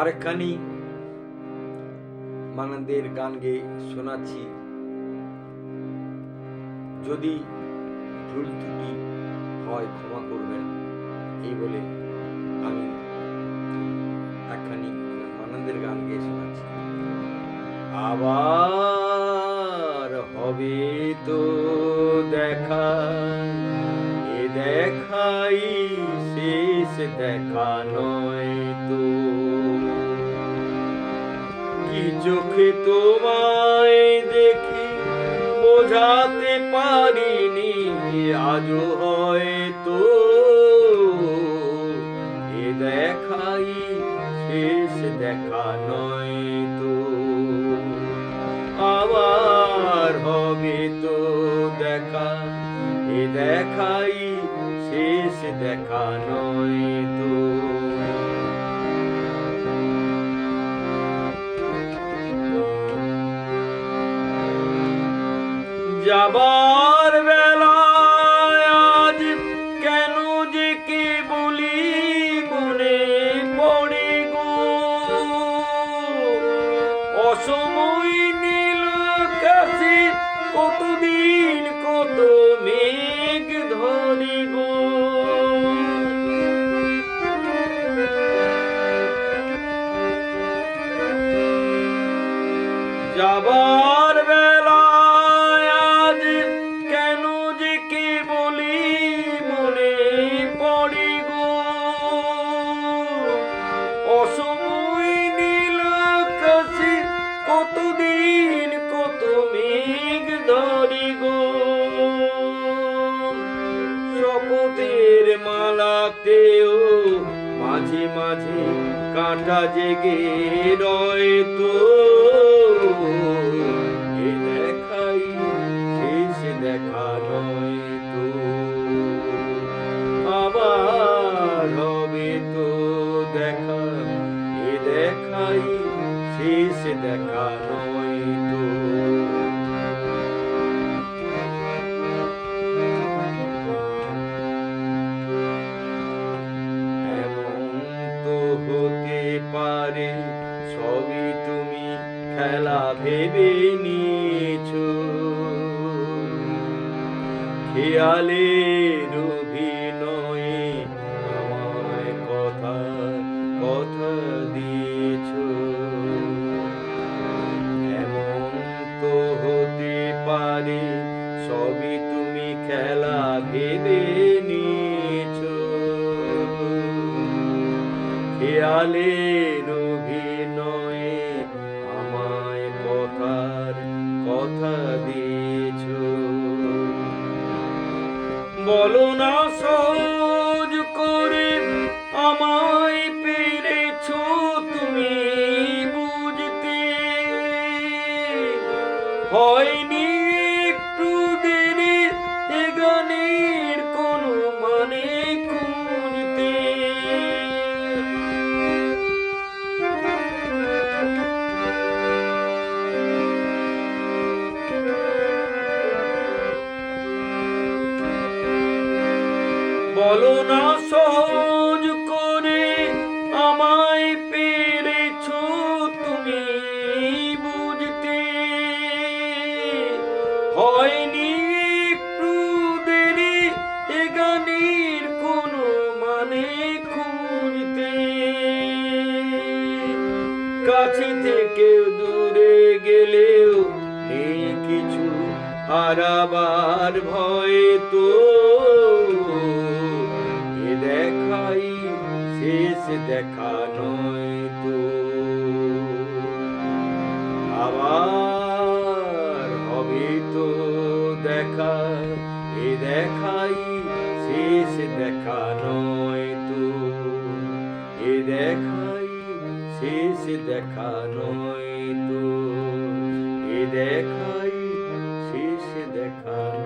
আরেকখানি মানন্দের গান গেয়ে শোনাচ্ছি। যদি ভুল ত্রুটি হয় ক্ষমা করবেন, এই বলে আমি একখানি মানন্দের গান গেয়ে শোনাচ্ছি। আবার হবে তো দেখা, এ দেখাই শেষ দেখা কি চোখে তোমায় দেখি, বোঝাতে পারিনি, আজও হয়তো। এ দেখাই, শেষ দেখা নয় তো। আবার হবে তো দেখা, এ দেখাই, শেষ দেখা নয় যাবার বেলায় আজ কেন যে কে বলি মনে পড়ে গো? অসময় নীল কাছে কতদিন কত মেঘ মালাতেও মাঝে মাঝে কাঁটা জেগে রয় তো। এ দেখাই, শেষ দেখা নয় তো। আবার হবে তো দেখা, এ শেষ দেখা পারে সবই তুমি খেলা ভেবে নিয়েছো। খেয়ালের অভিনয়ে কথা দিয়েছ। তো হতে পারে তুমি খেলা নিয়েছো। বলো না বলো না সহজ করে আমায় পেরেছ তুমি বুঝতে। হয়নি একটু দেরি এ কোনো মানে খুঁজতে। কাছে থেকে দূরে গেলেও নেই কিছু। হারাবার ভয় তো দেখাই, শেষ দেখা নয় তো। আবার হবে তো দেখা, এ দেখাই, শেষ দেখা নয় তো। এ দেখাই, শেষ দেখা নয় তো। এ দেখাই come.